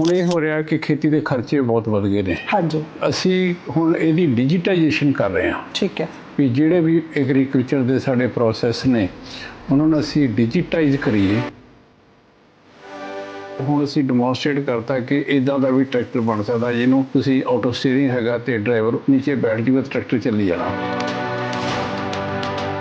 ਹੁਣ ਇਹ ਹੋ ਰਿਹਾ ਕਿ ਖੇਤੀ ਦੇ ਖਰਚੇ ਬਹੁਤ ਵਧ ਗਏ ਨੇ। ਹਾਂਜੀ। ਅਸੀਂ ਹੁਣ ਇਹਦੀ ਡਿਜੀਟਾਈਜੇਸ਼ਨ ਕਰ ਰਹੇ ਹਾਂ। ਠੀਕ ਹੈ। ਵੀ ਜਿਹੜੇ ਵੀ ਐਗਰੀਕਲਚਰ ਦੇ ਸਾਡੇ ਪ੍ਰੋਸੈਸ ਨੇ ਉਹਨਾਂ ਨੂੰ ਅਸੀਂ ਡਿਜੀਟਾਈਜ਼ ਕਰੀਏ। ਹੁਣ ਅਸੀਂ ਡੈਮੋਨਸਟ੍ਰੇਟ ਕਰਤਾ ਕਿ ਇਦਾਂ ਦਾ ਵੀ ਟਰੈਕਟਰ ਬਣ ਸਕਦਾ ਜਿਹਨੂੰ ਤੁਸੀਂ ਆਟੋ ਸਟੀਅਰਿੰਗ ਹੈਗਾ ਤੇ ਡਰਾਈਵਰ ਨੀਚੇ ਬੈਠ ਤੇ ਟਰੈਕਟਰ ਚੱਲੀ ਜਾਣਾ।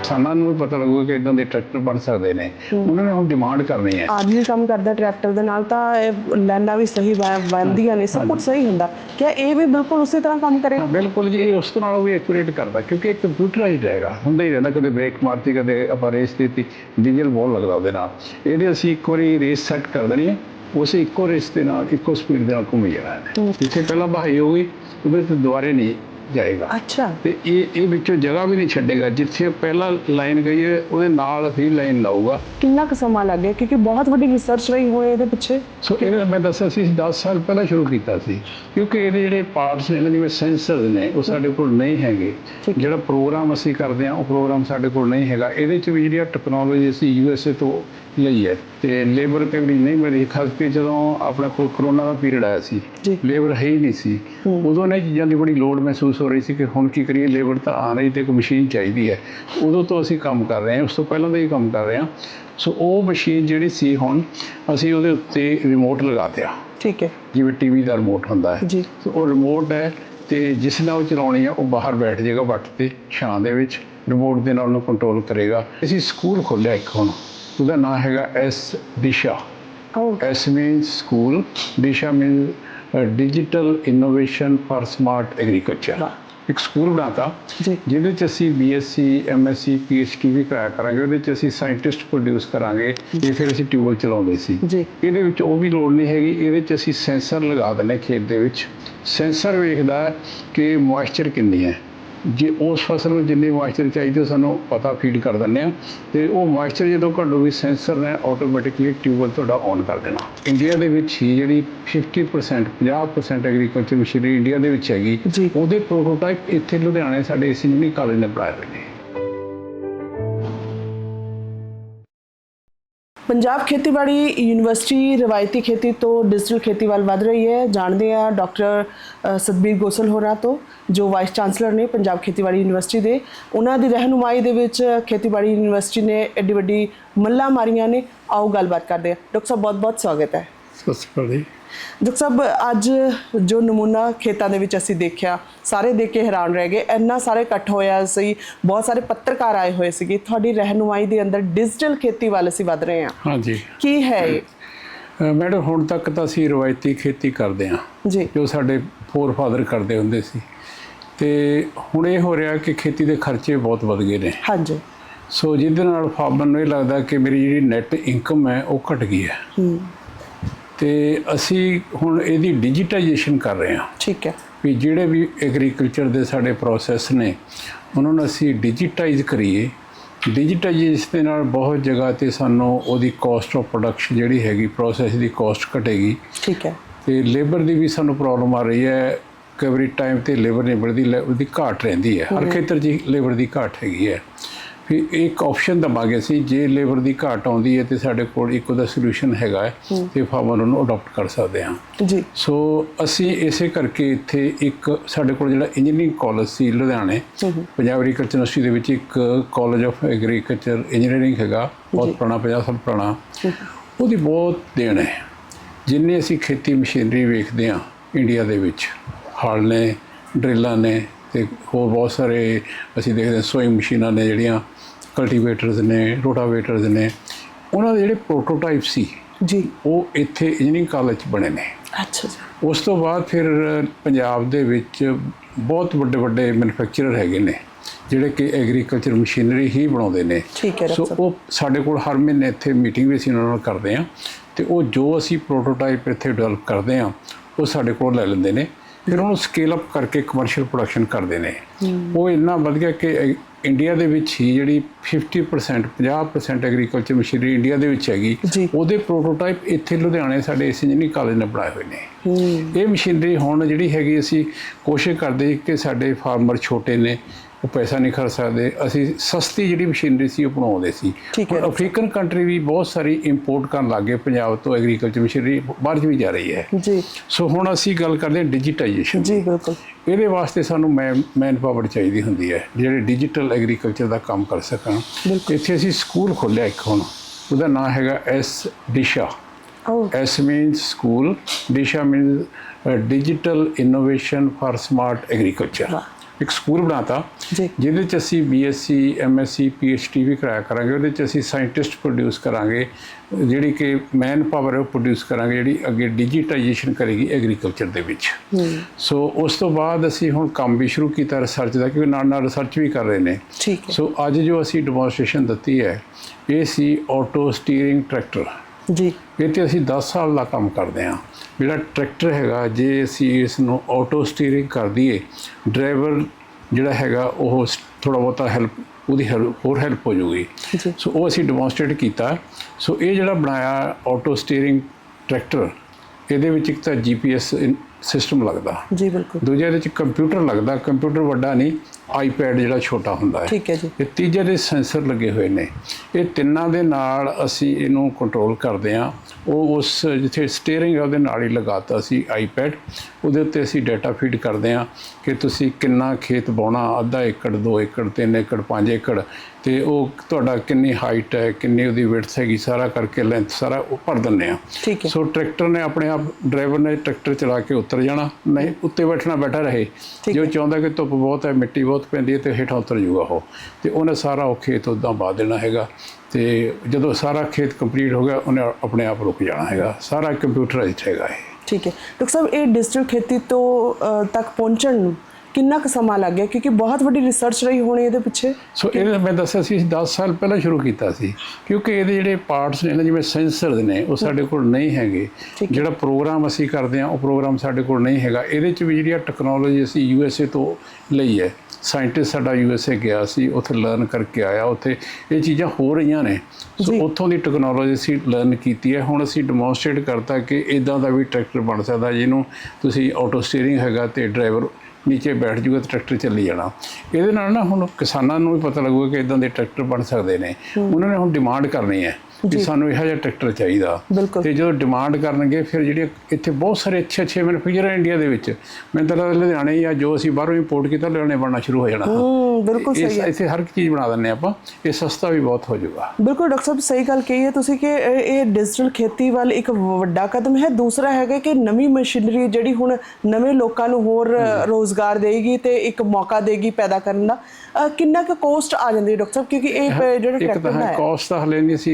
ਕਿਸਾਨਾਂ ਨੂੰ ਵੀ ਪਤਾ ਲੱਗੂਗਾ ਕਿ ਇਦਾਂ ਦੇ ਟਰੈਕਟਰ ਬਣ ਸਕਦੇ ਨੇ। ਉਹਨਾਂ ਨੇ ਹੁਣ ਡਿਮਾਂਡ ਕਰਨੀ ਹੈ। ਵੀ ਕੰਮ ਕਰਦਾ ਟਰੈਕਟਰ ਦੇ ਨਾਲ ਤਾਂ ਇਹ ਲਾਈਨਾਂ ਵੀ ਸਹੀ ਬਣ- ਬਣਦੀਆਂ ਨੇ ਸਭ ਕੁਝ ਸਹੀ ਹੁੰਦਾ। ਕਿ ਇਹ ਵੀ ਬਿਲਕੁਲ ਉਸੇ ਤਰ੍ਹਾਂ ਕੰਮ ਕਰੇ ਹਾਂ ਬਿਲਕੁਲ ਜੀ ਇਹ ਉਸ ਤੋਂ ਨਾਲੋਂ ਵੀ ਐਕੂਰੇਟ ਕਰਦਾ ਕਿਉਂਕਿ ਇਹ ਕੰਪਿਊਟਰਾਈਜ਼ਡ ਹੈਗਾ। ਹੁੰਦਾ ਹੀ ਰਹਿੰਦਾ ਕਦੇ ਬ੍ਰੇਕ ਮਾਰਤੀ ਕਦੇ ਆਪਾਂ ਰੇਸ ਦਿੱਤੀ ਡੀਜ਼ਲ ਬਹੁਤ ਲੱਗਦਾ ਉਹਦੇ ਨਾਲ। ਇਹਦੇ ਅਸੀਂ ਇੱਕ ਵਾਰੀ ਰੇਸ ਸੈੱਟ ਕਰ ਦੇਣੀ ਹੈ ਉਸੇ ਇੱਕੋ ਰੇਸ ਦੇ ਨਾਲ ਇੱਕੋ ਸਪੀਡ ਦੇ ਨਾਲ ਘੁੰਮੀ ਜਾਣਾ ਹੈ। ਜਿੱਥੇ ਪਹਿਲਾਂ ਬਹਾਈ ਹੋ ਗਈ ਉਹਦੇ ਤੇ ਦੁਬਾਰੇ ਨਹੀਂ। ਜਾਏਗਾ। ਅੱਛਾ। ਤੇ ਇਹ ਇਹ ਵਿੱਚੋਂ ਜਗ੍ਹਾ ਵੀ ਨਹੀਂ ਛੱਡੇਗਾ। ਜਿੱਥੇ ਪਹਿਲਾਂ ਲਾਈਨ ਗਈ ਹੈ ਉਹਦੇ ਨਾਲ ਹੀ ਲਾਈਨ ਲਾਊਗਾ। ਕਿੰਨਾ ਕੁ ਸਮਾਂ ਲੱਗ ਗਿਆ? ਕਿਉਂਕਿ ਬਹੁਤ ਵੱਡੀ ਰਿਸਰਚ ਰਹੀ ਹੋਏ ਇਹਦੇ ਪਿੱਛੇ। ਸੋ ਇਹ ਮੈਂ ਦੱਸਿਆ ਸੀ 10 ਸਾਲ ਪਹਿਲਾਂ ਸ਼ੁਰੂ ਕੀਤਾ ਸੀ। ਕਿਉਂਕਿ ਇਹਦੇ ਜਿਹੜੇ ਪਾਰਟਸ ਨੇ ਜਿਵੇਂ ਸੈਂਸਰ ਨੇ ਉਹ ਸਾਡੇ ਕੋਲ ਨਹੀਂ ਹੈਗੇ। ਜਿਹੜਾ ਪ੍ਰੋਗਰਾਮ ਅਸੀਂ ਕਰਦੇ ਹਾਂ ਉਹ ਪ੍ਰੋਗਰਾਮ ਸਾਡੇ ਕੋਲ ਨਹੀਂ ਹੈਗਾ। ਇਹਦੇ ਚ ਵੀ ਜਿਹੜੀ ਟੈਕਨੋਲੋਜੀ ਅਸੀਂ ਯੂਐਸਏ ਤੋਂ ਲਈ ਹੈ। ਤੇ ਲੇਬਰ ਵੀ ਨਹੀਂ ਮਿਲੀ ਖਾਸ ਕਰਕੇ ਜਦੋਂ ਆਪਣਾ ਕੋਲ ਕਰੋਨਾ ਦਾ ਪੀਰੀਅਡ ਆਇਆ ਸੀ। ਲੇਬਰ ਹੈ ਹੀ ਨਹੀਂ ਸੀ। ਉਦੋਂ ਨੇ ਚੀਜ਼ਾਂ ਦੀ ਬੜੀ ਲੋੜ ਮਹਿਸੂਸ ਹੋ ਰਹੀ ਸੀ ਕਿ ਹੁਣ ਕੀ ਕਰੀਏ ਲੇਬਰ ਤਾਂ ਆ ਰਹੀ ਤੇ ਇੱਕ ਮਸ਼ੀਨ ਚਾਹੀਦੀ ਹੈ। ਉਦੋਂ ਤੋਂ ਅਸੀਂ ਕੰਮ ਕਰ ਰਹੇ ਹਾਂ ਉਸ ਤੋਂ ਪਹਿਲਾਂ ਦਾ ਹੀ ਕੰਮ ਕਰ ਰਹੇ ਹਾਂ। ਸੋ ਉਹ ਮਸ਼ੀਨ ਜਿਹੜੀ ਸੀ ਹੁਣ ਅਸੀਂ ਉਹਦੇ ਉੱਤੇ ਰਿਮੋਟ ਲਗਾ ਦਿਆ ਠੀਕ ਹੈ। ਜਿਵੇਂ ਟੀਵੀ ਦਾ ਰਿਮੋਟ ਹੁੰਦਾ ਹੈ। ਜੀ। ਸੋ ਉਹ ਰਿਮੋਟ ਹੈ ਤੇ ਜਿਸ ਨਾਲ ਉਹ ਚਲਾਉਣੀ ਹੈ ਉਹ ਬਾਹਰ ਬੈਠ ਜਾਏਗਾ ਵੱਟ ਤੇ ਛਾਂ ਦੇ ਵਿੱਚ ਰਿਮੋਟ ਦੇ ਨਾਲ ਉਹਨੂੰ ਕੰਟਰੋਲ ਕਰੇਗਾ। ਅਸੀਂ ਸਕੂਲ ਖੋਲ੍ਹਿਆ ਇੱਕ ਹੁਣ। ਉਹਦਾ ਨਾਮ ਹੈਗਾ S Disha. S means school Disha means digital innovation for smart agriculture. ਇੱਕ ਸਕੂਲ ਬਣਾਤਾ ਜਿਹਦੇ ਚ ਅਸੀਂ ਬੀਐਸਸੀ ਐਮਐਸਸੀ ਪੀਐਚਡੀ ਵੀ ਕਰਾਇਆ ਕਰਾਂਗੇ ਉਹਦੇ ਚ ਅਸੀਂ ਸਾਇੰਟਿਸਟ ਪ੍ਰੋਡਿਊਸ ਕਰਾਂਗੇ ਤੇ ਫਿਰ ਅਸੀਂ ਟਿਊਬਲ ਚਲਾਉਂਦੇ ਸੀ। ਜੀ। ਇਹਦੇ ਵਿੱਚ ਉਹ ਵੀ ਲੋੜ ਨਹੀਂ ਹੈਗੀ ਇਹਦੇ 'ਚ ਅਸੀਂ ਸੈਂਸਰ ਲਗਾ ਦਿੰਦੇ ਹਾਂ ਖੇਤ ਦੇ ਵਿੱਚ। ਸੈਂਸਰ ਵੇਖਦਾ ਕਿ ਮੋਇਸਚਰ ਕਿੰਨੀ ਹੈ। ਜੇ ਉਸ ਫਸਲ ਨੂੰ ਜਿੰਨੀ ਮੋਇਸਚਰ ਚਾਹੀਦੀ ਸਾਨੂੰ ਪਤਾ ਫੀਡ ਕਰ ਦਿੰਦੇ ਆ ਤੇ ਉਹ ਮੋਇਸਚਰ ਜਦੋਂ ਘਟੂਗੀ ਸੈਂਸਰ ਨੇ ਆਟੋਮੈਟਿਕਲੀ ਟਿਊਬਲ ਤੁਹਾਡਾ ਔਨ ਕਰ ਦੇਣਾ। ਇੰਡੀਆ ਦੇ ਵਿੱਚ ਹੀ ਜਿਹੜੀ 50% 50% ਐਗਰੀਕਲਚਰ ਮਸ਼ੀਨਰੀ ਇੰਡੀਆ ਦੇ ਵਿੱਚ ਹੈਗੀ। ਉਹਦੇ ਪ੍ਰੋਟੋਟਾਈਪ ਇੱਥੇ ਲੁਧਿਆਣੇ ਸਾਡੇ ਇੰਜੀਨੀਅਰਿੰਗ ਕਾਲਜ ਨੇ ਬਣਾਏ ਹੋਏ ਨੇ। ਪੰਜਾਬ ਖੇਤੀਬਾੜੀ ਯੂਨੀਵਰਸਿਟੀ ਰਵਾਇਤੀ ਖੇਤੀ ਤੋਂ ਡਿਜੀਟਲ ਖੇਤੀ ਵੱਲ ਵਧ ਰਹੀ ਹੈ। ਜਾਣਦੇ ਆ ਡਾਕਟਰ ਸਤਬੀਰ ਗੋਸਲ ਹੋਰਾਂ ਤੋਂ, ਜੋ ਵਾਈਸ ਚਾਂਸਲਰ ਨੇ ਪੰਜਾਬ ਖੇਤੀਬਾੜੀ ਯੂਨੀਵਰਸਿਟੀ ਦੇ। ਉਹਨਾਂ ਦੀ ਰਹਿਨੁਮਾਈ ਦੇ ਵਿੱਚ ਖੇਤੀਬਾੜੀ ਯੂਨੀਵਰਸਿਟੀ ਨੇ ਐਡੀ ਵੱਡੀ ਮੱਲਾਂ ਮਾਰੀਆਂ ਨੇ। ਆਓ ਗੱਲਬਾਤ ਕਰਦੇ ਆ ਡਾਕਟਰ ਸਾਹਿਬ ਬਹੁਤ ਬਹੁਤ ਸਵਾਗਤ ਹੈ। ਸਤਿ ਸ਼੍ਰੀ ਅਕਾਲ ਜੀ। ਡਾਕਟਰ ਸਾਹਿਬ ਅੱਜ ਜੋ ਨਮੂਨਾ ਖੇਤਾਂ ਦੇ ਵਿੱਚ ਅਸੀਂ ਦੇਖਿਆ ਸਾਰੇ ਦੇਖ ਕੇ ਹੈਰਾਨ ਰਹਿ ਗਏ। ਇੰਨਾ ਸਾਰੇ ਇਕੱਠ ਹੋਇਆ ਸੀ ਬਹੁਤ ਸਾਰੇ ਪੱਤਰਕਾਰ ਆਏ ਹੋਏ ਸੀਗੇ। ਤੁਹਾਡੀ ਰਹਿਨੁਮਾਈ ਦੇ ਅੰਦਰ ਡਿਜੀਟਲ ਖੇਤੀ ਵੱਲ ਅਸੀਂ ਵਧ ਰਹੇ ਹਾਂ। ਹਾਂਜੀ। ਕੀ ਹੈ ਇਹ? ਮੈਡਮ ਹੁਣ ਤੱਕ ਤਾਂ ਅਸੀਂ ਰਵਾਇਤੀ ਖੇਤੀ ਕਰਦੇ ਹਾਂ ਜੀ। ਜੋ ਸਾਡੇ ਫੋਰ ਫਾਦਰ ਕਰਦੇ ਹੁੰਦੇ ਸੀ। ਤੇ ਹੁਣ ਇਹ ਹੋ ਰਿਹਾ ਕਿ ਖੇਤੀ ਦੇ ਖਰਚੇ ਬਹੁਤ ਵਧ ਗਏ ਨੇ। ਹਾਂਜੀ। ਸੋ ਜਿਹਦੇ ਨਾਲ ਫਾਰਮਰ ਨੂੰ ਇਹ ਲੱਗਦਾ ਕਿ ਮੇਰੀ ਜਿਹੜੀ ਨੈਟ ਇਨਕਮ ਹੈ ਉਹ ਘਟ ਗਈ ਹੈ। ਹੂੰ। ਤੇ ਅਸੀਂ ਹੁਣ ਇਹਦੀ ਡਿਜੀਟਾਈਜੇਸ਼ਨ ਕਰ ਰਹੇ ਹਾਂ। ਠੀਕ ਹੈ। ਵੀ ਜਿਹੜੇ ਵੀ ਐਗਰੀਕਲਚਰ ਦੇ ਸਾਡੇ ਪ੍ਰੋਸੈਸ ਨੇ ਉਹਨਾਂ ਨੂੰ ਅਸੀਂ ਡਿਜੀਟਾਈਜ਼ ਕਰੀਏ। ਡਿਜੀਟਾਈਜੇਸ਼ਨ ਦੇ ਨਾਲ ਬਹੁਤ ਜਗ੍ਹਾ ਤੇ ਸਾਨੂੰ ਉਹਦੀ ਕਾਸਟ ਆਫ ਪ੍ਰੋਡਕਸ਼ਨ ਜਿਹੜੀ ਹੈਗੀ ਪ੍ਰੋਸੈਸ ਦੀ ਕਾਸਟ ਘਟੇਗੀ। ਠੀਕ ਹੈ। ਤੇ ਲੇਬਰ ਦੀ ਵੀ ਸਾਨੂੰ ਪ੍ਰੋਬਲਮ ਆ ਰਹੀ ਹੈ। ਕਈ ਟਾਈਮ ਤੇ ਲੇਬਰ ਨਹੀਂ ਮਿਲਦੀ ਉਹਦੀ ਘਾਟ ਰਹਿੰਦੀ ਹੈ। ਹਰ ਖੇਤਰ 'ਚ ਲੇਬਰ ਦੀ ਘਾਟ ਹੈਗੀ ਹੈ। ਫਿਰ ਇੱਕ ਆਪਸ਼ਨ ਦਵਾਂਗੇ ਅਸੀਂ ਜੇ ਲੇਬਰ ਦੀ ਘਾਟ ਆਉਂਦੀ ਹੈ ਤੇ ਸਾਡੇ ਕੋਲ ਇੱਕ ਉਹਦਾ ਸੋਲੂਸ਼ਨ ਹੈਗਾ ਹੈ ਤੇ ਫਾਰਮਰ ਉਹਨੂੰ ਅਡਾਪਟ ਕਰ ਸਕਦੇ ਹਾਂ। ਜੀ। ਸੋ ਅਸੀਂ ਇਸੇ ਕਰਕੇ ਇੱਥੇ ਇੱਕ ਸਾਡੇ ਕੋਲ ਜਿਹੜਾ ਇੰਜੀਨੀਅਰਿੰਗ ਕਾਲਜ ਸੀ ਲੁਧਿਆਣੇ ਪੰਜਾਬ ਐਗਰੀਕਲਚਰ ਯੂਨੀਵਰਸਿਟੀ ਦੇ ਵਿੱਚ ਇੱਕ ਕਾਲਜ ਆਫ ਐਗਰੀਕਲਚਰ ਇੰਜੀਨੀਅਰਿੰਗ ਹੈਗਾ ਬਹੁਤ ਪੁਰਾਣਾ 50 ਸਾਲ ਪੁਰਾਣਾ। ਉਹਦੀ ਬਹੁਤ ਦੇਣ ਹੈ। ਜਿੰਨੇ ਅਸੀਂ ਖੇਤੀ ਮਸ਼ੀਨਰੀ ਵੇਖਦੇ ਹਾਂ ਇੰਡੀਆ ਦੇ ਵਿੱਚ ਹਲ ਨੇ ਡਰਿੱਲਾਂ ਨੇ ਤੇ ਹੋਰ ਬਹੁਤ ਸਾਰੇ ਅਸੀਂ ਦੇਖਦੇ ਸੋਇੰਗ ਮਸ਼ੀਨਾਂ ਨੇ ਜਿਹੜੀਆਂ ਕਲਟੀਵੇਟਰਸ ਨੇ ਰੋਟਾਵੇਟਰਸ ਨੇ ਉਹਨਾਂ ਦੇ ਜਿਹੜੇ ਪ੍ਰੋਟੋਟਾਈਪ ਸੀ ਜੀ। ਉਹ ਇੱਥੇ ਇੰਜੀਨੀਅਰਿੰਗ ਕਾਲਜ ਬਣੇ ਨੇ। ਅੱਛਾ ਜੀ। ਉਸ ਤੋਂ ਬਾਅਦ ਫਿਰ ਪੰਜਾਬ ਦੇ ਵਿੱਚ ਬਹੁਤ ਵੱਡੇ ਵੱਡੇ ਮੈਨੂਫੈਕਚਰਰ ਹੈਗੇ ਨੇ ਜਿਹੜੇ ਕਿ ਐਗਰੀਕਲਚਰ ਮਸ਼ੀਨਰੀ ਹੀ ਬਣਾਉਂਦੇ ਨੇ। ਠੀਕ ਹੈ ਸੋ ਉਹ ਸਾਡੇ ਕੋਲ ਹਰ ਮਹੀਨੇ ਇੱਥੇ ਮੀਟਿੰਗ ਵੀ ਅਸੀਂ ਉਹਨਾਂ ਨਾਲ ਕਰਦੇ ਹਾਂ ਤੇ ਉਹ ਜੋ ਅਸੀਂ ਪ੍ਰੋਟੋਟਾਈਪ ਇੱਥੇ ਡਿਵੈਲਪ ਕਰਦੇ ਹਾਂ ਉਹ ਸਾਡੇ ਕੋਲ ਲੈ ਲੈਂਦੇ ਨੇ। ਫਿਰ ਉਹਨੂੰ ਸਕੇਲ ਅਪ ਕਰਕੇ ਕਮਰਸ਼ੀਅਲ ਪ੍ਰੋਡਕਸ਼ਨ ਕਰਦੇ ਨੇ। ਉਹ ਇੰਨਾ ਵਧ ਗਿਆ ਕਿ ਇੰਡੀਆ ਦੇ ਵਿੱਚ ਹੀ ਜਿਹੜੀ 50% 50% ਐਗਰੀਕਲਚਰ ਮਸ਼ੀਨਰੀ ਇੰਡੀਆ ਦੇ ਵਿੱਚ ਹੈਗੀ। ਉਹਦੇ ਪ੍ਰੋਟੋਟਾਈਪ ਇੱਥੇ ਲੁਧਿਆਣੇ ਸਾਡੇ ਇਸ ਇੰਜੀਨੀਅਰਿੰਗ ਕਾਲਜ ਨੇ ਬਣਾਏ ਹੋਏ ਨੇ। ਇਹ ਮਸ਼ੀਨਰੀ ਹੁਣ ਜਿਹੜੀ ਹੈਗੀ ਅਸੀਂ ਕੋਸ਼ਿਸ਼ ਕਰਦੇ ਕਿ ਸਾਡੇ ਫਾਰਮਰ ਛੋਟੇ ਨੇ ਉਹ ਪੈਸਾ ਨਹੀਂ ਖਰਚ ਸਕਦੇ। ਅਸੀਂ ਸਸਤੀ ਜਿਹੜੀ ਮਸ਼ੀਨਰੀ ਸੀ ਉਹ ਬਣਾਉਂਦੇ ਸੀ। ਹੁਣ ਅਫਰੀਕਨ ਕੰਟਰੀ ਵੀ ਬਹੁਤ ਸਾਰੀ ਇੰਪੋਰਟ ਕਰਨ ਲੱਗੇ ਪੰਜਾਬ ਤੋਂ ਐਗਰੀਕਲਚਰ ਮਸ਼ੀਨਰੀ ਬਾਹਰ 'ਚ ਵੀ ਜਾ ਰਹੀ ਹੈ। ਜੀ। ਸੋ ਹੁਣ ਅਸੀਂ ਗੱਲ ਕਰਦੇ ਹਾਂ ਡਿਜੀਟਾਈਜੇਸ਼ਨ ਜੀ ਬਿਲਕੁਲ। ਇਹਦੇ ਵਾਸਤੇ ਸਾਨੂੰ ਮੈਨ ਪਾਵਰ ਚਾਹੀਦੀ ਹੁੰਦੀ ਹੈ ਜਿਹੜੇ ਡਿਜੀਟਲ ਐਗਰੀਕਲਚਰ ਦਾ ਕੰਮ ਕਰ ਸਕਣ। ਇੱਥੇ ਅਸੀਂ ਸਕੂਲ ਖੋਲ੍ਹਿਆ ਇੱਕ ਹੁਣ। ਉਹਦਾ ਨਾਮ ਹੈਗਾ S Disha O S means school Disha means digital innovation for smart agriculture ਵਾਹ। ਇੱਕ ਸਕੂਲ ਬਣਾਤਾ ਜਿਹਦੇ ਚ ਅਸੀਂ ਬੀਐਸਸੀ ਐਮਐਸਸੀ ਪੀਐਚਡੀ ਵੀ ਕਰਾਇਆ ਕਰਾਂਗੇ। ਉਹਦੇ ਚ ਅਸੀਂ ਸਾਇੰਟਿਸਟ ਪ੍ਰੋਡਿਊਸ ਕਰਾਂਗੇ ਜਿਹੜੀ ਕਿ ਮੈਨ ਪਾਵਰ ਉਹ ਪ੍ਰੋਡਿਊਸ ਕਰਾਂਗੇ ਜਿਹੜੀ ਅੱਗੇ ਡਿਜੀਟਾਈਜੇਸ਼ਨ ਕਰੇਗੀ ਐਗਰੀਕਲਚਰ ਦੇ ਵਿੱਚ। ਸੋ ਉਸ ਤੋਂ ਬਾਅਦ ਅਸੀਂ ਹੁਣ ਕੰਮ ਵੀ ਸ਼ੁਰੂ ਕੀਤਾ ਰਿਸਰਚ ਦਾ ਕਿਉਂਕਿ ਨਾਲ ਨਾਲ ਰਿਸਰਚ ਵੀ ਕਰ ਰਹੇ ਨੇ। ਸੋ ਅੱਜ ਜੋ ਅਸੀਂ ਡੈਮੋਨਸਟ੍ਰੇਸ਼ਨ ਦਿੱਤੀ ਹੈ ਇਹ ਸੀ ਆਟੋ ਸਟੀਅਰਿੰਗ ਟਰੈਕਟਰ ਜੀ। ਇਹ ਤੇ ਅਸੀਂ 10 ਸਾਲ ਦਾ ਕੰਮ ਕਰਦੇ ਹਾਂ। ਜਿਹੜਾ ਟਰੈਕਟਰ ਹੈਗਾ ਜੇ ਅਸੀਂ ਇਸ ਨੂੰ ਆਟੋ ਸਟੀਅਰਿੰਗ ਕਰ ਦਈਏ ਡਰਾਈਵਰ ਜਿਹੜਾ ਹੈਗਾ ਉਹ ਥੋੜਾ ਬਹੁਤਾ ਹੈਲਪ ਉਹਦੀ ਹੋਰ ਹੈਲਪ ਹੋ ਜਾਊਗੀ ਜੀ। ਸੋ ਉਹ ਅਸੀਂ ਡੈਮੋਨਸਟ੍ਰੇਟ ਕੀਤਾ। ਸੋ ਇਹ ਜਿਹੜਾ ਬਣਾਇਆ ਆਟੋ ਸਟੀਅਰਿੰਗ ਟਰੈਕਟਰ ਇਹਦੇ ਵਿੱਚ ਇੱਕ ਤਾਂ ਜੀਪੀਐਸ ਸਿਸਟਮ ਲੱਗਦਾ। ਜੀ ਬਿਲਕੁਲ। ਦੂਜੇ ਇਹਦੇ ਵਿੱਚ ਕੰਪਿਊਟਰ ਲੱਗਦਾ ਕੰਪਿਊਟਰ ਵੱਡਾ ਨਹੀਂ ਆਈਪੈਡ ਜਿਹੜਾ ਛੋਟਾ ਹੁੰਦਾ ਹੈ। ਠੀਕ ਹੈ ਜੀ। ਇਹ ਤੀਜੇ ਦੇ ਸੈਂਸਰ ਲੱਗੇ ਹੋਏ ਨੇ। ਇਹ ਤਿੰਨਾਂ ਦੇ ਨਾਲ ਅਸੀਂ ਇਹਨੂੰ ਕੰਟਰੋਲ ਕਰਦੇ ਹਾਂ। ਉਹ ਉਸ ਜਿੱਥੇ ਸਟੀਅਰਿੰਗ ਹੈ ਉਹਦੇ ਨਾਲ ਹੀ ਲਗਾਤਾ ਸੀ ਆਈਪੈਡ ਉਹਦੇ ਉੱਤੇ ਅਸੀਂ ਡਾਟਾ ਫੀਡ ਕਰਦੇ ਹਾਂ ਕਿ ਤੁਸੀਂ ਕਿੰਨਾ ਖੇਤ ਬਾਉਣਾ ਅੱਧਾ ਏਕੜ 2 ਏਕੜ 3 ਏਕੜ 5 ਏਕੜ। ਤੇ ਉਹ ਤੁਹਾਡਾ ਕਿੰਨੀ ਹਾਈਟ ਹੈ ਕਿੰਨੀ ਉਹਦੀ ਵਿਡਥ ਹੈਗੀ ਸਾਰਾ ਕਰਕੇ ਲੈਂਥ ਸਾਰਾ ਉਹ ਭਰ ਦਿੰਦੇ ਆ ਸੋ ਟਰੈਕਟਰ ਨੇ ਆਪਣੇ ਆਪ ਡਰਾਈਵਰ ਨੇ ਟਰੈਕਟਰ ਚਲਾ ਕੇ ਉਤਰ ਜਾਣਾ ਨਹੀਂ ਉੱਤੇ ਬੈਠਣਾ ਬੈਠਾ ਰਹੇ ਜੋ ਚਾਹੁੰਦਾ ਕਿ ਧੁੱਪ ਬਹੁਤ ਹੈ ਮਿੱਟੀ ਬਹੁਤ ਪੈਂਦੀ ਹੈ ਤੇ ਹੇਠਾਂ ਉਤਰ ਜਾਊਗਾ ਉਹ। ਤੇ ਉਹਨੇ ਸਾਰਾ ਉਹ ਖੇਤ ਉਦਾਂ ਬਾ ਦੇਣਾ ਹੈਗਾ। ਤੇ ਜਦੋਂ ਸਾਰਾ ਖੇਤ ਕੰਪਲੀਟ ਹੋ ਗਿਆ ਉਹਨੇ ਆਪਣੇ ਆਪ ਰੁਕ ਜਾਣਾ ਹੈਗਾ। ਸਾਰਾ ਕੰਪਿਊਟਰਾਈਜ਼ਡ ਹੈਗਾ ਇਹ। ਠੀਕ ਹੈ। ਡਾਕਟਰ ਸਾਹਿਬ ਇਹ ਡਿਜੀਟਲ ਖੇਤੀ ਤੋਂ ਤੱਕ ਪਹੁੰਚਣ ਨੂੰ ਕਿੰਨਾ ਕੁ ਸਮਾਂ ਲੱਗ ਗਿਆ? ਕਿਉਂਕਿ ਬਹੁਤ ਵੱਡੀ ਰਿਸਰਚ ਰਹੀ ਹੋਣੀ ਇਹਦੇ ਪਿੱਛੇ। ਸੋ ਇਹਦੇ ਮੈਂ ਦੱਸਿਆ ਸੀ 10 ਸਾਲ ਪਹਿਲਾਂ ਸ਼ੁਰੂ ਕੀਤਾ ਸੀ। ਕਿਉਂਕਿ ਇਹਦੇ ਜਿਹੜੇ ਪਾਰਟਸ ਨੇ ਜਿਵੇਂ ਸੈਂਸਰ ਨੇ ਉਹ ਸਾਡੇ ਕੋਲ ਨਹੀਂ ਹੈਗੇ। ਜਿਹੜਾ ਪ੍ਰੋਗਰਾਮ ਅਸੀਂ ਕਰਦੇ ਹਾਂ ਉਹ ਪ੍ਰੋਗਰਾਮ ਸਾਡੇ ਕੋਲ ਨਹੀਂ ਹੈਗਾ। ਇਹਦੇ ਚ ਵੀ ਜਿਹੜੀ ਟੈਕਨੋਲੋਜੀ ਅਸੀਂ ਯੂਐਸਏ ਤੋਂ ਲਈ ਹੈ। ਸਾਇੰਟਿਸਟ ਸਾਡਾ ਯੂਐਸਏ ਗਿਆ ਸੀ ਉੱਥੇ ਲਰਨ ਕਰਕੇ ਆਇਆ। ਉੱਥੇ ਇਹ ਚੀਜ਼ਾਂ ਹੋ ਰਹੀਆਂ ਨੇ। ਸੋ। ਉੱਥੋਂ ਦੀ ਟੈਕਨੋਲੋਜੀ ਅਸੀਂ ਲਰਨ ਕੀਤੀ ਹੈ। ਹੁਣ ਅਸੀਂ ਡੈਮੋਨਸਟ੍ਰੇਟ ਕਰਤਾ ਕਿ ਇਦਾਂ ਦਾ ਵੀ ਟਰੈਕਟਰ ਬਣ ਸਕਦਾ ਜਿਹਨੂੰ ਤੁਸੀਂ ਆਟੋ ਸਟੀਅਰਿੰਗ ਹੈਗਾ ਤੇ ਡਰਾਈਵਰ ਨੀਚੇ ਬੈਠ ਜੂਗਾ ਤੇ ਟਰੈਕਟਰ ਚੱਲੀ ਜਾਣਾ। ਇਹਦੇ ਨਾਲ ਨਾ ਹੁਣ ਕਿਸਾਨਾਂ ਨੂੰ ਵੀ ਪਤਾ ਲੱਗੂਗਾ ਕਿ ਇਦਾਂ ਦੇ ਟਰੈਕਟਰ ਬਣ ਸਕਦੇ ਨੇ। ਉਹਨਾਂ ਨੇ ਹੁਣ ਡਿਮਾਂਡ ਕਰਨੀ ਹੈ। ਕਿ ਸਾਨੂੰ ਇਹੋ ਜਿਹਾ ਟਰੈਕਟਰ ਚਾਹੀਦਾ। ਤੇ ਜਦੋਂ ਡਿਮਾਂਡ ਕਰਨਗੇ ਫਿਰ ਜਿਹੜੀਆਂ ਇੱਥੇ ਬਹੁਤ ਸਾਰੇ ਅੱਛੇ ਅੱਛੇ ਮੈਨੂਫੈਕਚਰ ਇੰਡੀਆ ਦੇ ਵਿੱਚ ਮੈਨੂੰ ਤਾਂ ਲੱਗਦਾ ਲੁਧਿਆਣੇ ਜਾਂ ਜੋ ਅਸੀਂ ਬਾਹਰੋਂ ਇੰਪੋਰਟ ਕੀਤਾ ਲੁਧਿਆਣੇ ਬਣਨਾ ਸ਼ੁਰੂ ਹੋ ਜਾਣਾ। ਹੂੰ ਬਿਲਕੁਲ ਸਹੀ ਹੈ। ਇੱਥੇ ਹਰ ਇੱਕ ਚੀਜ਼ ਬਣਾ ਦਿੰਨੇ ਆਪਾਂ ਇਹ ਸਸਤਾ ਵੀ ਬਹੁਤ ਹੋ ਜਾਊਗਾ। ਬਿਲਕੁਲ ਡਾਕਟਰ ਸਾਹਿਬ ਸਹੀ ਗੱਲ ਕਹੀ ਹੈ ਤੁਸੀਂ ਕਿ ਇਹ ਇਹ ਡਿਜੀਟਲ ਖੇਤੀ ਵੱਲ ਇੱਕ ਵੱਡਾ ਕਦਮ ਹੈ। ਦੂਸਰਾ ਹੈਗਾ ਕਿ ਨਵੀਂ ਮਸ਼ੀਨਰੀ ਜਿਹੜੀ ਹੁਣ ਨਵੇਂ ਲੋਕਾਂ ਨੂੰ ਹੋਰ ਰੋਜ਼ਗਾਰ ਦੇਗੀ ਤੇ ਇੱਕ ਮੌਕਾ ਦੇਗੀ ਪੈਦਾ ਕਰਨ ਦਾ। ਕਿੰਨਾ ਕੁ ਕੋਸਟ ਆ ਜਾਂਦੀ ਹੈ ਡਾਕਟਰ ਸਾਹਿਬ? ਕਿਉਂਕਿ ਇਹ ਜਿਹੜਾ ਇੱਕ ਟਰੈਕਟਰ ਤਾਂ ਹੈ ਹੈ। ਕਾਸਟ ਤਾਂ ਹਲੇ ਨਹੀਂ ਸੀ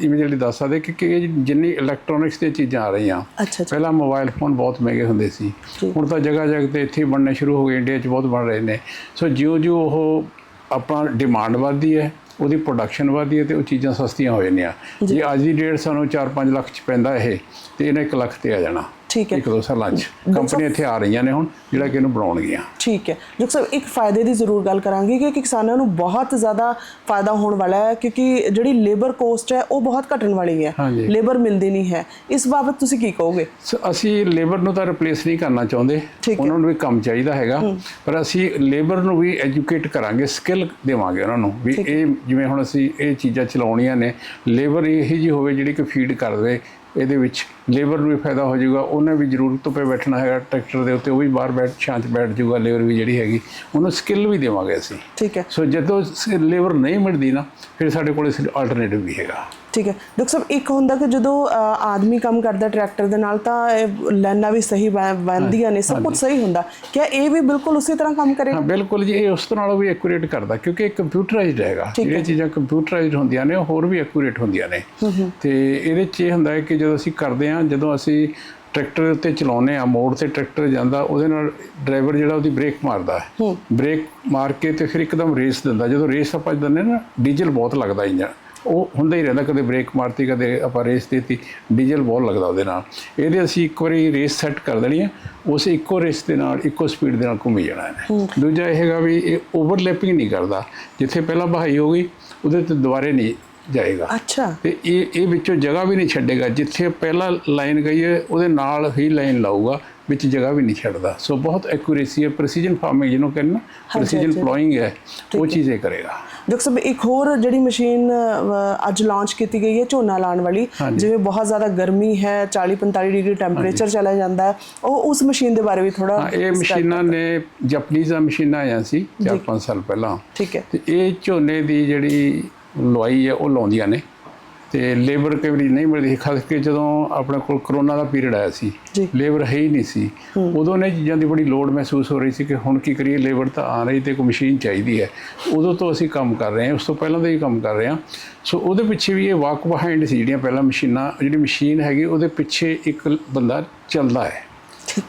ਇਮੀਡੀਏਟਲੀ ਦੱਸ ਸਕਦੇ ਕਿ ਕਿ ਇਹ ਜਿੰਨੀ ਇਲੈਕਟ੍ਰੋਨਿਕਸ ਦੀਆਂ ਚੀਜ਼ਾਂ ਆ ਰਹੀਆਂ ਅੱਛਾ ਅੱਛਾ। ਪਹਿਲਾਂ ਮੋਬਾਈਲ ਫੋਨ ਬਹੁਤ ਮਹਿੰਗੇ ਹੁੰਦੇ ਸੀ। ਜੀ। ਹੁਣ ਤਾਂ ਜਗ੍ਹਾ ਜਗ੍ਹਾ ਤੇ ਇੱਥੇ ਹੀ ਬਣਨੇ ਸ਼ੁਰੂ ਹੋ ਗਏ ਇੰਡੀਆ 'ਚ ਬਹੁਤ ਬਣ ਰਹੇ ਨੇ। ਸੋ ਜਿਉਂ ਜਿਉਂ ਉਹ ਆਪਣਾ ਡਿਮਾਂਡ ਵੱਧਦੀ ਹੈ ਉਹਦੀ ਪ੍ਰੋਡਕਸ਼ਨ ਵਧਦੀ ਹੈ ਤੇ ਉਹ ਚੀਜ਼ਾਂ ਸਸਤੀਆਂ ਹੋ ਜਾਂਦੀਆਂ। ਜੇ। ਅੱਜ ਦੀ ਡੇਟ ਸਾਨੂੰ 4-5 ਲੱਖ 'ਚ ਪੈਂਦਾ ਇਹ ਤੇ ਇਹਨੇ 1 ਲੱਖ ਤੇ ਆ ਜਾਣਾ। ਠੀਕ ਹੈ। ਇੱਕ ਦੋ ਸਾਲਾਂ 'ਚ ਕੰਪਨੀ ਇੱਥੇ ਆ ਰਹੀਆਂ ਨੇ ਹੁਣ ਜਿਹੜਾ ਕਿ ਇਹਨੂੰ ਬਣਾਉਣਗੀਆਂ ਠੀਕ ਹੈ। ਡਾਕਟਰ ਸਾਹਿਬ ਇੱਕ ਫਾਇਦੇ ਦੀ ਜ਼ਰੂਰ ਗੱਲ ਕਰਾਂਗੇ ਕਿ ਕਿਸਾਨਾਂ ਨੂੰ ਬਹੁਤ ਜ਼ਿਆਦਾ ਫਾਇਦਾ ਹੋਣ ਵਾਲਾ ਹੈ ਕਿਉਂਕਿ ਜਿਹੜੀ ਲੇਬਰ ਕੋਸਟ ਹੈ ਉਹ ਬਹੁਤ ਘਟਣ ਵਾਲੀ ਹੈ। ਲੇਬਰ ਮਿਲਦੀ ਨਹੀਂ ਹੈ। ਇਸ ਬਾਬਤ ਤੁਸੀਂ ਕੀ ਕਹੋਗੇ? ਅਸੀਂ ਲੇਬਰ ਨੂੰ ਤਾਂ ਰਿਪਲੇਸ ਨਹੀਂ ਕਰਨਾ ਚਾਹੁੰਦੇ। ਉਹਨਾਂ ਨੂੰ ਵੀ ਕੰਮ ਚਾਹੀਦਾ ਹੈਗਾ। ਪਰ ਅਸੀਂ ਲੇਬਰ ਨੂੰ ਵੀ ਐਜੂਕੇਟ ਕਰਾਂਗੇ ਸਕਿੱਲ ਦੇਵਾਂਗੇ ਉਹਨਾਂ ਨੂੰ ਵੀ ਇਹ ਜਿਵੇਂ ਹੁਣ ਅਸੀਂ ਇਹ ਚੀਜ਼ਾਂ ਚਲਾਉਣੀਆਂ ਨੇ ਲੇਬਰ ਇਹੀ ਜੀ ਹੋਵੇ ਜਿਹੜੀ ਕਿ ਫੀਡ ਕਰ ਦੇ ਇਹਦੇ ਵਿੱਚ ਲੇਬਰ ਨੂੰ ਵੀ ਫਾਇਦਾ ਹੋ ਜਾਊਗਾ ਉਹਨੇ ਵੀ ਜ਼ਰੂਰਤ ਤੋਂ ਪੇ ਬੈਠਣਾ ਹੈਗਾ ਟਰੈਕਟਰ ਦੇ ਉੱਤੇ ਉਹ ਵੀ ਬਾਹਰ ਬੈਠ ਛਾਂ 'ਚ ਬੈਠ ਜਾਊਗਾ ਲੇਬਰ ਵੀ ਜਿਹੜੀ ਹੈਗੀ ਉਹਨੂੰ ਸਕਿੱਲ ਵੀ ਦੇਵਾਂਗੇ ਅਸੀਂ। ਠੀਕ ਹੈ। ਸੋ ਜਦੋਂ ਲੇਬਰ ਨਹੀਂ ਮਿਲਦੀ ਨਾ ਫਿਰ ਸਾਡੇ ਕੋਲ ਇਸ ਆਲਟਰਨੇਟਿਵ ਵੀ ਹੈਗਾ। ਠੀਕ ਹੈ। ਡਾਕਟਰ ਸਾਹਿਬ ਇੱਕ ਹੁੰਦਾ ਕਿ ਜਦੋਂ ਆਦਮੀ ਕੰਮ ਕਰਦਾ ਟਰੈਕਟਰ ਦੇ ਨਾਲ ਤਾਂ ਲਾਈਨਾਂ ਵੀ ਸਹੀ ਬਣਦੀਆਂ ਨੇ ਸਭ ਕੁਝ ਸਹੀ ਹੁੰਦਾ। ਕਿਆ ਇਹ ਵੀ ਬਿਲਕੁਲ ਉਸੇ ਤਰ੍ਹਾਂ ਕੰਮ ਕਰੇਗਾ ਹਾਂ ਬਿਲਕੁਲ ਜੀ ਇਹ ਉਸ ਤੋਂ ਨਾਲੋਂ ਵੀ ਐਕੂਰੇਟ ਕਰਦਾ ਕਿਉਂਕਿ ਇਹ ਕੰਪਿਊਟਰਾਈਜ਼ਡ ਹੈਗਾ। ਜਿਹੜੀਆਂ ਚੀਜ਼ਾਂ ਕੰਪਿਊਟਰਾਈਜ਼ਡ ਹੁੰਦੀਆਂ ਨੇ ਉਹ ਹੋਰ ਵੀ ਐਕੂਰੇਟ ਹੁੰਦੀਆਂ ਨੇ। ਤੇ ਇਹਦੇ 'ਚ ਇਹ ਹੁੰਦਾ ਹੈ ਕਿ ਜਦੋਂ ਅਸੀਂ ਕਰਦੇ ਹਾਂ ਜਦੋਂ ਅਸੀਂ ਟਰੈਕਟਰ ਉੱਤੇ ਚਲਾਉਂਦੇ ਆ ਮੋੜ ਤੇ ਟਰੈਕਟਰ ਜਾਂਦਾ ਉਹਦੇ ਨਾਲ ਡਰਾਈਵਰ ਜਿਹੜਾ ਉਹਦੀ ਬ੍ਰੇਕ ਮਾਰਦਾ ਹੈ। ਬ੍ਰੇਕ ਮਾਰ ਕੇ ਤੇ ਫਿਰ ਇੱਕਦਮ ਰੇਸ ਦਿੰਦਾ। ਜਦੋਂ ਰੇਸ ਆਪਾਂ ਦਿੰਦੇ ਨਾ ਡੀਜ਼ਲ ਬਹੁਤ ਲੱਗਦਾ ਇੰਜਨ ਉਹ ਹੁੰਦਾ ਹੀ ਰਹਿੰਦਾ ਕਦੇ ਬ੍ਰੇਕ ਮਾਰਤੀ ਕਦੇ ਆਪਾਂ ਰੇਸ ਦਿੱਤੀ ਡੀਜ਼ਲ ਬਹੁਤ ਲੱਗਦਾ ਉਹਦੇ ਨਾਲ। ਇਹਦੇ ਅਸੀਂ ਇੱਕ ਵਾਰੀ ਰੇਸ ਸੈੱਟ ਕਰ ਦੇਣੀ ਹੈ ਉਸ ਇੱਕੋ ਰੇਸ ਦੇ ਨਾਲ ਇੱਕੋ ਸਪੀਡ ਦੇ ਨਾਲ ਘੁੰਮੀ ਜਾਣਾ ਹੈ। ਦੂਜਾ ਇਹ ਹੈਗਾ ਵੀ ਇਹ ਓਵਰਲੈਪਿੰਗ ਨਹੀਂ ਕਰਦਾ। ਜਿੱਥੇ ਪਹਿਲਾਂ ਬਹਾਈ ਹੋ ਗਈ ਉਹਦੇ ਤੇ ਦੁਬਾਰੇ ਨਹੀਂ ਜਾਏਗਾ। ਅੱਛਾ। ਤੇ ਇਹ ਇਹ ਵਿੱਚੋਂ ਜਗ੍ਹਾ ਵੀ ਨਹੀਂ ਛੱਡੇਗਾ। ਜਿੱਥੇ ਪਹਿਲਾਂ ਲਾਈਨ ਗਈ ਹੈ ਉਹਦੇ ਨਾਲ ਹੀ ਲਾਈਨ ਲਾਊਗਾ। ਵਿੱਚ ਜਗ੍ਹਾ ਵੀ ਨਹੀਂ ਛੱਡਦਾ। ਸੋ ਬਹੁਤ ਐਕੂਰੇਸੀ ਹੈ। ਪ੍ਰੈਸੀਜਨ ਫਾਰਮਿੰਗ ਜਿਹਨੂੰ ਕਹਿੰਦੇ ਨਾ ਪ੍ਰੈਸੀਜਨ। ਪਲੋਇੰਗ ਹੈ। ਉਹ ਚੀਜ਼ ਕਰੇਗਾ। ਡਾਕਟਰ ਸਾਹਿਬ ਇੱਕ ਹੋਰ ਜਿਹੜੀ ਮਸ਼ੀਨ ਅੱਜ ਲਾਂਚ ਕੀਤੀ ਗਈ ਹੈ ਝੋਨਾ ਲਾਉਣ ਵਾਲੀ। ਜਿਵੇਂ ਬਹੁਤ ਜ਼ਿਆਦਾ ਗਰਮੀ ਹੈ 40 45 ਡਿਗਰੀ ਟੈਂਪਰੇਚਰ ਚਲਾ ਜਾਂਦਾ ਹੈ। ਉਹ ਉਸ ਮਸ਼ੀਨ ਦੇ ਬਾਰੇ ਵੀ ਥੋੜਾ ਇਹ ਮਸ਼ੀਨਾਂ ਨੇ ਜਾਪਨੀਜ਼ ਮਸ਼ੀਨਾਂ ਆਈਆਂ ਸੀ 4-5 ਸਾਲ ਪਹਿਲਾਂ। ਠੀਕ ਹੈ। ਤੇ ਇਹ ਝੋਨੇ ਦੀ ਜਿਹੜੀ ਲੁਆਈ ਹੈ ਉਹ ਲਾਉਂਦੀਆਂ ਨੇ। ਤੇ ਲੇਬਰ ਕਈ ਵਾਰੀ ਨਹੀਂ ਮਿਲਦੀ। ਖਾਸ ਕਰਕੇ ਜਦੋਂ ਆਪਣੇ ਕੋਲ ਕਰੋਨਾ ਦਾ ਪੀਰੀਅਡ ਆਇਆ ਸੀ। ਲੇਬਰ ਹੈ ਹੀ ਨਹੀਂ ਸੀ। ਉਦੋਂ ਨੇ ਚੀਜ਼ਾਂ ਦੀ ਬੜੀ ਲੋੜ ਮਹਿਸੂਸ ਹੋ ਰਹੀ ਸੀ ਕਿ ਹੁਣ ਕੀ ਕਰੀਏ ਲੇਬਰ ਤਾਂ ਆ ਰਹੀ ਤੇ ਕੋਈ ਮਸ਼ੀਨ ਚਾਹੀਦੀ ਹੈ। ਉਦੋਂ ਤੋਂ ਅਸੀਂ ਕੰਮ ਕਰ ਰਹੇ ਹਾਂ ਉਸ ਤੋਂ ਪਹਿਲਾਂ ਦਾ ਹੀ ਕੰਮ ਕਰ ਰਹੇ ਹਾਂ। ਸੋ ਉਹਦੇ ਪਿੱਛੇ ਵੀ ਇਹ ਵਾਕ ਬਿਹਾਈਂਡ ਸੀ ਜਿਹੜੀਆਂ ਪਹਿਲਾਂ ਮਸ਼ੀਨਾਂ ਜਿਹੜੀ ਮਸ਼ੀਨ ਹੈਗੀ ਉਹਦੇ ਪਿੱਛੇ ਇੱਕ ਬੰਦਾ ਚੱਲਦਾ ਹੈ।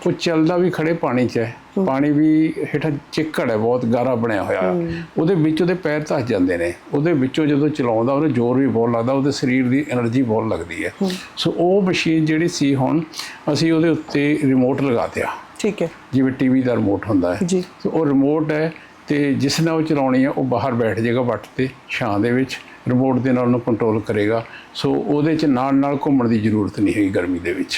ਉਹ ਚੱਲਦਾ ਵੀ ਖੜੇ ਪਾਣੀ 'ਚ ਹੈ। ਪਾਣੀ ਵੀ ਹੇਠਾਂ ਚਿੱਕੜ ਹੈ ਬਹੁਤ ਗਾਰਾ ਬਣਿਆ ਹੋਇਆ। ਉਹਦੇ ਵਿੱਚ ਉਹਦੇ ਪੈਰ ਧਸ ਜਾਂਦੇ ਨੇ। ਉਹਦੇ ਵਿੱਚੋਂ ਜਦੋਂ ਚਲਾਉਂਦਾ ਉਹਨੂੰ ਜ਼ੋਰ ਵੀ ਬਹੁਤ ਲੱਗਦਾ ਉਹਦੇ ਸਰੀਰ ਦੀ એનર્ਜੀ ਬਹੁਤ ਲੱਗਦੀ ਹੈ। ਸੋ ਉਹ ਮਸ਼ੀਨ ਜਿਹੜੀ ਸੀ ਹੁਣ ਅਸੀਂ ਉਹਦੇ ਉੱਤੇ ਰਿਮੋਟ ਲਗਾ ਦਿਆ ਠੀਕ ਹੈ। ਜਿਵੇਂ ਟੀਵੀ ਦਾ ਰਿਮੋਟ ਹੁੰਦਾ ਹੈ। ਸੋ ਉਹ ਰਿਮੋਟ ਹੈ ਤੇ ਜਿਸ ਨਾਲ ਉਹ ਚਲਾਉਣੀ ਹੈ ਉਹ ਬਾਹਰ ਬੈਠ ਜਾਏਗਾ ਵੱਟ ਤੇ ਛਾਂ ਦੇ ਵਿੱਚ। ਰਿਮੋਟ ਦੇ ਨਾਲ ਉਹਨੂੰ ਕੰਟਰੋਲ ਕਰੇਗਾ। ਸੋ ਉਹਦੇ ਚ ਨਾਲ ਨਾਲ ਘੁੰਮਣ ਦੀ ਜ਼ਰੂਰਤ ਨਹੀਂ ਹੈਗੀ ਗਰਮੀ ਦੇ ਵਿੱਚ।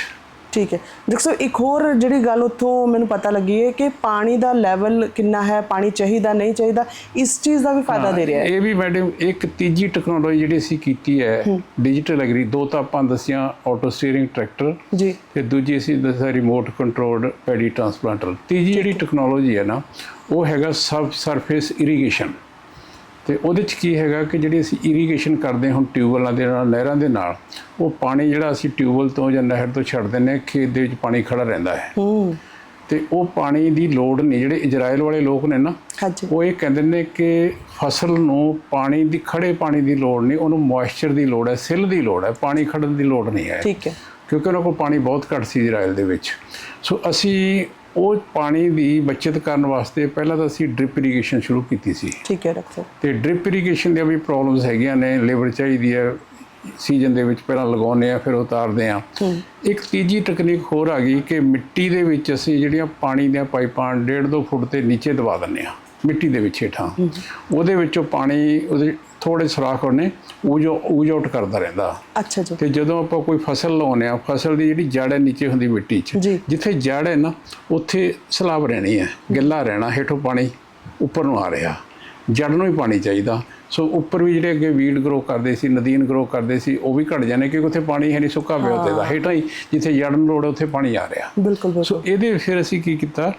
ਠੀਕ ਹੈ। ਸਾਹਿਬ ਇੱਕ ਹੋਰ ਜਿਹੜੀ ਗੱਲ ਉੱਥੋਂ ਮੈਨੂੰ ਪਤਾ ਲੱਗੀ ਹੈ ਕਿ ਪਾਣੀ ਦਾ ਲੈਵਲ ਕਿੰਨਾ ਹੈ ਪਾਣੀ ਚਾਹੀਦਾ ਨਹੀਂ ਚਾਹੀਦਾ ਇਸ ਚੀਜ਼ ਦਾ ਵੀ ਫਾਇਦਾ ਦੇ ਰਿਹਾ ਹੈ। ਇਹ ਵੀ ਮੈਡਮ ਇੱਕ ਤੀਜੀ ਟੈਕਨੋਲੋਜੀ ਜਿਹੜੀ ਅਸੀਂ ਕੀਤੀ ਹੈ ਡਿਜੀਟਲ ਐਗਰੀ ਦੋ ਤਾਂ ਆਪਾਂ ਦੱਸਿਆ ਆਟੋ ਸਟੀਅਰਿੰਗ ਟਰੈਕਟਰ ਜੀ। ਤੇ ਦੂਜੀ ਅਸੀਂ ਦੱਸਿਆ ਰਿਮੋਟ ਕੰਟਰੋਲਡ ਪੈਡੀ ਟਰਾਂਸਪਲਾਂਟਰ ਤੀਜੀ ਜਿਹੜੀ ਟੈਕਨੋਲੋਜੀ ਹੈ ਨਾ ਉਹ ਹੈਗਾ ਸਬ ਸਰਫੇਸ ਇਰੀਗੇਸ਼ਨ ਤੇ ਉਹਦੇ ਚ ਕੀ ਹੈਗਾ ਕਿ ਜਿਹੜੀ ਅਸੀਂ ਇਰੀਗੇਸ਼ਨ ਕਰਦੇ ਹਾਂ ਹੁਣ ਟਿਊਬਵੈਲਾਂ ਦੇ ਨਾਲ ਨਹਿਰਾਂ ਦੇ ਨਾਲ ਉਹ ਪਾਣੀ ਜਿਹੜਾ ਅਸੀਂ ਟਿਊਬਵੈਲ ਤੋਂ ਜਾਂ ਨਹਿਰ ਤੋਂ ਛੱਡ ਦਿੰਦੇ ਹਾਂ ਖੇਤ ਦੇ ਵਿੱਚ ਪਾਣੀ ਖੜਾ ਰਹਿੰਦਾ ਹੈ। ਹੂੰ। ਤੇ ਉਹ ਪਾਣੀ ਦੀ ਲੋੜ ਨਹੀਂ ਜਿਹੜੇ ਇਜ਼ਰਾਈਲ ਵਾਲੇ ਲੋਕ ਨੇ ਨਾ ਉਹ ਇਹ ਕਹਿੰਦੇ ਨੇ ਕਿ ਫਸਲ ਨੂੰ ਪਾਣੀ ਦੀ ਖੜੇ ਪਾਣੀ ਦੀ ਲੋੜ ਨਹੀਂ ਉਹਨੂੰ ਮੋਇਸਚਰ ਦੀ ਲੋੜ ਹੈ ਸਿੱਲ ਦੀ ਲੋੜ ਹੈ ਪਾਣੀ ਖੜਨ ਦੀ ਲੋੜ ਨਹੀਂ ਹੈ। ਠੀਕ ਹੈ। ਕਿਉਂਕਿ ਉਹਨਾਂ ਕੋਲ ਪਾਣੀ ਬਹੁਤ ਘੱਟ ਸੀ ਇਜ਼ਰਾਈਲ ਦੇ ਵਿੱਚ। ਸੋ ਅਸੀਂ ਉਹ ਪਾਣੀ ਦੀ ਬਚਤ ਕਰਨ ਵਾਸਤੇ ਪਹਿਲਾਂ ਤਾਂ ਅਸੀਂ ਡ੍ਰਿਪ ਇਰੀਗੇਸ਼ਨ ਸ਼ੁਰੂ ਕੀਤੀ ਸੀ। ਠੀਕ ਹੈ ਡਾਕਟਰ ਤੇ ਡ੍ਰਿਪ ਇਰੀਗੇਸ਼ਨ ਦੀਆਂ ਵੀ ਪ੍ਰੋਬਲਮਸ ਹੈਗੀਆਂ ਨੇ ਲੇਬਰ ਚਾਹੀਦੀ ਹੈ ਸੀਜ਼ਨ ਦੇ ਵਿੱਚ ਪਹਿਲਾਂ ਲਗਾਉਂਦੇ ਆ ਫਿਰ ਉਤਾਰਦੇ ਆ ਇੱਕ ਤੀਜੀ ਟੈਕਨੀਕ ਹੋਰ ਆ ਗਈ ਕਿ ਮਿੱਟੀ ਦੇ ਵਿੱਚ ਅਸੀਂ ਜਿਹੜੀਆਂ ਪਾਣੀ ਦੀਆਂ ਪਾਈਪਾਂ 1.5 2 ਫੁੱਟ ਤੇ ਨੀਚੇ ਦਬਾ ਦਿੰਦੇ ਆ ਮਿੱਟੀ ਦੇ ਵਿੱਚ ਹੇਠਾਂ। ਉਹਦੇ ਵਿੱਚੋਂ ਪਾਣੀ ਉਹਦੇ ਥੋੜੇ ਸੁਰਾਖ ਉਹਨੇ ਊਜੋ ਊਜ ਆਊਟ ਕਰਦਾ ਰਹਿੰਦਾ। ਅੱਛਾ ਜੀ। ਤੇ ਜਦੋਂ ਆਪਾਂ ਕੋਈ ਫਸਲ ਲਾਉਂਦੇ ਆ ਫਸਲ ਦੀ ਜਿਹੜੀ ਜੜ ਹੈ ਨੀਚੇ ਹੁੰਦੀ ਮਿੱਟੀ 'ਚ। ਜਿੱਥੇ ਜੜ ਹੈ ਨਾ ਉੱਥੇ ਸਲਾਬ ਰਹਿਣੀ ਹੈ ਗਿੱਲਾ ਰਹਿਣਾ ਹੇਠੋਂ ਪਾਣੀ ਉੱਪਰ ਨੂੰ ਆ ਰਿਹਾ। ਜੜ ਨੂੰ ਹੀ ਪਾਣੀ ਚਾਹੀਦਾ। ਸੋ ਉੱਪਰ ਵੀ ਜਿਹੜੇ ਅੱਗੇ ਵੀਡ ਗਰੋ ਕਰਦੇ ਸੀ ਨਦੀਨ ਗਰੋ ਕਰਦੇ ਸੀ ਉਹ ਵੀ ਘਟ ਜਾਣੇ ਕਿਉਂਕਿ ਉੱਥੇ ਪਾਣੀ ਹੈ ਨਹੀਂ ਸੁੱਕਾ ਪਿਆ ਉੱਤੇ ਦਾ। ਹੇਠਾਂ ਹੀ ਜਿੱਥੇ ਜੜ ਨੂੰ ਲੋੜ ਹੈ ਉੱਥੇ ਪਾਣੀ ਆ ਰਿਹਾ। ਬਿਲਕੁਲ ਸੋ ਇਹਦੇ ਫਿਰ ਅਸੀਂ ਕੀ ਕੀਤਾ?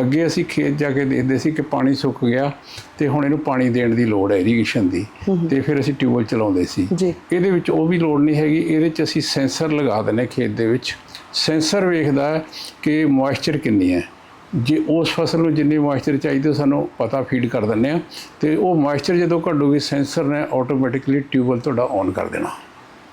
ਅੱਗੇ ਅਸੀਂ ਖੇਤ ਜਾ ਕੇ ਦੇਖਦੇ ਸੀ ਕਿ ਪਾਣੀ ਸੁੱਕ ਗਿਆ ਤੇ ਹੁਣ ਇਹਨੂੰ ਪਾਣੀ ਦੇਣ ਦੀ ਲੋੜ ਹੈ ਇਰੀਗੇਸ਼ਨ ਦੀ। ਤੇ ਫਿਰ ਅਸੀਂ ਟਿਊਬਵੈਲ ਚਲਾਉਂਦੇ ਸੀ। ਇਹਦੇ ਵਿੱਚ ਉਹ ਵੀ ਲੋੜ ਨਹੀਂ ਹੈਗੀ ਇਹਦੇ 'ਚ ਅਸੀਂ ਸੈਂਸਰ ਲਗਾ ਦਿੰਦੇ ਖੇਤ ਦੇ ਵਿੱਚ। ਸੈਂਸਰ ਵੇਖਦਾ ਕਿ ਮੋਇਸਚਰ ਕਿੰਨੀ ਹੈ। ਜੇ ਉਸ ਫਸਲ ਨੂੰ ਜਿੰਨੀ ਮੋਇਸਚਰ ਚਾਹੀਦੀ ਸਾਨੂੰ ਪਤਾ ਫੀਡ ਕਰ ਦਿੰਦੇ ਆ ਤੇ ਉਹ ਮੋਇਸਚਰ ਜਦੋਂ ਘਟੂਗੀ ਸੈਂਸਰ ਨੇ ਆਟੋਮੈਟਿਕਲੀ ਟਿਊਬਵੈਲ ਤੁਹਾਡਾ ਔਨ ਕਰ ਦੇਣਾ।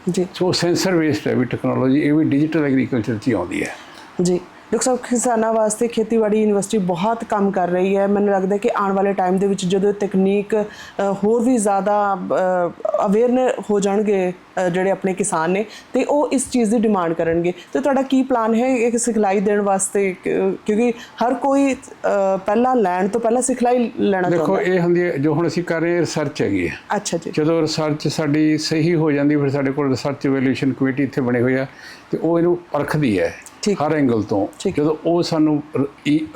ਜੀ। ਸੋ ਸੈਂਸਰ ਬੇਸਡ ਹੈ ਵੀ ਟੈਕਨੋਲੋਜੀ ਇਹ ਵੀ ਡਿਜੀਟਲ ਐਗਰੀਕਲਚਰ 'ਚ ਆਉਂਦੀ ਹੈ। ਜੀ। ਡਾਕਟਰ ਸਾਹਿਬ ਕਿਸਾਨਾਂ ਵਾਸਤੇ ਖੇਤੀਬਾੜੀ ਯੂਨੀਵਰਸਿਟੀ ਬਹੁਤ ਕੰਮ ਕਰ ਰਹੀ ਹੈ। ਮੈਨੂੰ ਲੱਗਦਾ ਕਿ ਆਉਣ ਵਾਲੇ ਟਾਈਮ ਦੇ ਵਿੱਚ ਜਦੋਂ ਤਕਨੀਕ ਹੋਰ ਵੀ ਜ਼ਿਆਦਾ ਅਵੇਅਰ ਹੋ ਜਾਣਗੇ ਜਿਹੜੇ ਆਪਣੇ ਕਿਸਾਨ ਨੇ ਤੇ ਉਹ ਇਸ ਚੀਜ਼ ਦੀ ਡਿਮਾਂਡ ਕਰਨਗੇ। ਤੇ ਤੁਹਾਡਾ ਕੀ ਪਲਾਨ ਹੈ ਇੱਕ ਸਿਖਲਾਈ ਦੇਣ ਵਾਸਤੇ? ਕਿਉਂਕਿ ਹਰ ਕੋਈ ਪਹਿਲਾਂ ਲੈਣ ਤੋਂ ਪਹਿਲਾਂ ਸਿਖਲਾਈ ਲੈਣਾ ਦੇਖੋ ਚਾਹੁੰਦਾ। ਹੈ ਇਹ ਹੁੰਦੀ ਹੈ ਜੋ ਹੁਣ ਅਸੀਂ ਕਰ ਰਹੇ ਹਾਂ ਰਿਸਰਚ ਹੈਗੀ ਹੈ। ਅੱਛਾ ਜੀ। ਜਦੋਂ ਰਿਸਰਚ ਸਾਡੀ ਸਹੀ ਹੋ ਜਾਂਦੀ ਫਿਰ ਸਾਡੇ ਕੋਲ ਰਿਸਰਚ ਇਵੈਲੂਏਸ਼ਨ ਕਮੇਟੀ ਇੱਥੇ ਬਣੇ ਹੋਏ ਆ ਤੇ ਉਹ ਇਹਨੂੰ ਪਰਖਦੀ ਹੈ। ਹਰ ਐਂਗਲ ਤੋਂ। ਜਦੋਂ ਉਹ ਸਾਨੂੰ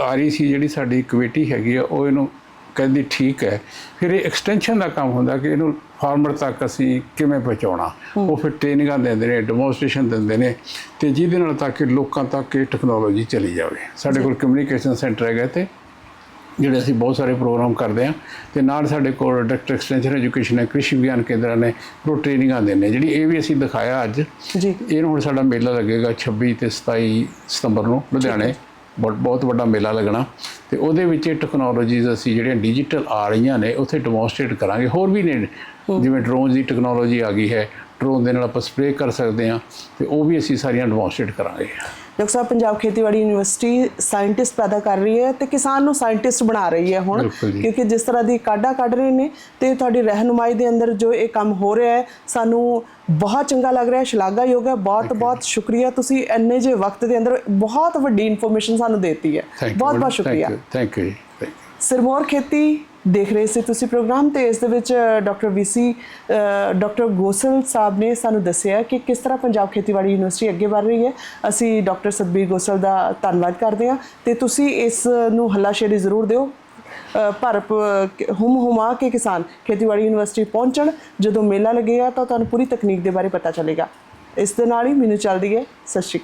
ਆ ਰਹੀ ਸੀ ਜਿਹੜੀ ਸਾਡੀ ਕਮੇਟੀ ਹੈਗੀ ਆ ਉਹ ਇਹਨੂੰ ਕਹਿੰਦੀ ਠੀਕ ਹੈ। ਫਿਰ ਇਹ ਐਕਸਟੈਂਸ਼ਨ ਦਾ ਕੰਮ ਹੁੰਦਾ ਕਿ ਇਹਨੂੰ ਫਾਰਮਰ ਤੱਕ ਅਸੀਂ ਕਿਵੇਂ ਪਹੁੰਚਾਉਣਾ? ਉਹ ਫਿਰ ਟ੍ਰੇਨਿੰਗਾਂ ਦਿੰਦੇ ਨੇ ਡੈਮੋਨਸਟ੍ਰੇਸ਼ਨ ਦਿੰਦੇ ਨੇ ਤੇ ਜਿਹਦੇ ਨਾਲ ਤਾਂ ਕਿ ਲੋਕਾਂ ਤੱਕ ਇਹ ਟੈਕਨੋਲੋਜੀ ਚਲੀ ਜਾਵੇ। ਸਾਡੇ ਕੋਲ ਕਮਿਊਨੀਕੇਸ਼ਨ ਸੈਂਟਰ ਹੈਗਾ ਤੇ ਜਿਹੜੇ ਅਸੀਂ ਬਹੁਤ ਸਾਰੇ ਪ੍ਰੋਗਰਾਮ ਕਰਦੇ ਹਾਂ ਤੇ ਨਾਲ ਸਾਡੇ ਕੋਲ ਡਾਇਰੈਕਟਰ ਐਕਸਟੈਂਸ਼ਨ ਐਜੂਕੇਸ਼ਨ ਹੈ ਕ੍ਰਿਸ਼ੀ ਵਿਗਿਆਨ ਕੇਂਦਰ ਨੇ ਉਹ ਟ੍ਰੇਨਿੰਗਾਂ ਦਿੰਦੇ ਜਿਹੜੀ ਇਹ ਵੀ ਅਸੀਂ ਦਿਖਾਇਆ ਅੱਜ ਜੀ। ਇਹਨੂੰ ਹੁਣ ਸਾਡਾ ਮੇਲਾ ਲੱਗੇਗਾ 26 ਤੇ 27 ਸਤੰਬਰ ਨੂੰ ਲੁਧਿਆਣੇ। ਬਹੁਤ ਬਹੁਤ ਵੱਡਾ ਮੇਲਾ ਲੱਗਣਾ। ਤੇ ਉਹਦੇ ਵਿੱਚ ਇਹ ਟੈਕਨੋਲੋਜੀਜ਼ ਅਸੀਂ ਜਿਹੜੀਆਂ ਡਿਜੀਟਲ ਆ ਰਹੀਆਂ ਨੇ ਉੱਥੇ ਡੈਮੋਨਸਟ੍ਰੇਟ ਕਰਾਂਗੇ। ਹੋਰ ਵੀ ਨੇ ਜਿਵੇਂ ਡਰੋਨ ਦੀ ਟੈਕਨੋਲੋਜੀ ਆ ਗਈ ਹੈ। ਡਰੋਨ ਦੇ ਨਾਲ ਆਪਾਂ ਸਪਰੇਅ ਕਰ ਸਕਦੇ ਹਾਂ ਤੇ ਉਹ ਵੀ ਅਸੀਂ ਸਾਰੀਆਂ ਡੈਮੋਨਸਟ੍ਰੇਟ ਕਰਾਂਗੇ। ਡਾਕਟਰ ਸਾਹਿਬ ਪੰਜਾਬ ਖੇਤੀਬਾੜੀ ਯੂਨੀਵਰਸਿਟੀ ਸਾਇੰਟਿਸਟ ਪੈਦਾ ਕਰ ਰਹੀ ਹੈ ਤੇ ਕਿਸਾਨ ਨੂੰ ਸਾਇੰਟਿਸਟ ਬਣਾ ਰਹੀ ਹੈ ਹੁਣ। ਕਿਉਂਕਿ ਜਿਸ ਤਰ੍ਹਾਂ ਦੀ ਕਾਢਾ ਕੱਢ ਰਹੇ ਨੇ ਤੇ ਤੁਹਾਡੀ ਰਹਿਨੁਮਾਈ ਦੇ ਅੰਦਰ ਜੋ ਇਹ ਕੰਮ ਹੋ ਰਿਹਾ ਹੈ ਸਾਨੂੰ ਬਹੁਤ ਚੰਗਾ ਲੱਗ ਰਿਹਾ ਹੈ ਸ਼ਲਾਘਾਯੋਗ ਹੈ। ਬਹੁਤ ਬਹੁਤ ਸ਼ੁਕਰੀਆ। ਤੁਸੀਂ ਇੰਨੇ ਜੇ ਵਕਤ ਦੇ ਅੰਦਰ ਬਹੁਤ ਵੱਡੀ ਇਨਫੋਰਮੇਸ਼ਨ ਸਾਨੂੰ ਦੇਤੀ ਹੈ। ਬਹੁਤ ਬਹੁਤ ਸ਼ੁਕਰੀਆ। Thank you. ਸਿਰਮੌਰ ਖੇਤੀ ਦੇਖ ਰਹੇ ਸੀ ਤੁਸੀਂ ਪ੍ਰੋਗਰਾਮ ਤੇ ਇਸ ਦੇ ਵਿੱਚ doctor VC doctor Gosal sahib ਨੇ ਸਾਨੂੰ ਦੱਸਿਆ ਕਿ ਕਿਸ ਤਰ੍ਹਾਂ ਪੰਜਾਬ ਖੇਤੀਬਾੜੀ ਯੂਨੀਵਰਸਿਟੀ ਅੱਗੇ ਵਧ ਰਹੀ ਹੈ। ਅਸੀਂ ਡਾਕਟਰ ਸਤਬੀਰ ਗੋਸਲ ਦਾ ਧੰਨਵਾਦ ਕਰਦੇ ਹਾਂ ਤੇ ਤੁਸੀਂ ਇਸ ਨੂੰ ਹੱਲਾਸ਼ੇਰੀ ਜ਼ਰੂਰ ਦਿਓ। ਅ, ਭਰ ਪ- ਹੁਮ ਹੁਮਾ ਕੇ ਕਿਸਾਨ ਖੇਤੀਬਾੜੀ ਯੂਨੀਵਰਸਿਟੀ ਪਹੁੰਚਣ ਜਦੋਂ ਮੇਲਾ ਲੱਗੇਗਾ ਤਾਂ ਤੁਹਾਨੂੰ ਪੂਰੀ ਤਕਨੀਕ ਦੇ ਬਾਰੇ ਪਤਾ ਚੱਲੇਗਾ। ਇਸ ਦੇ ਨਾਲ ਹੀ ਮੈਨੂੰ ਚੱਲਦੀ ਹੈ। ਸਤਿ ਸ਼੍ਰੀ ਅਕਾਲ।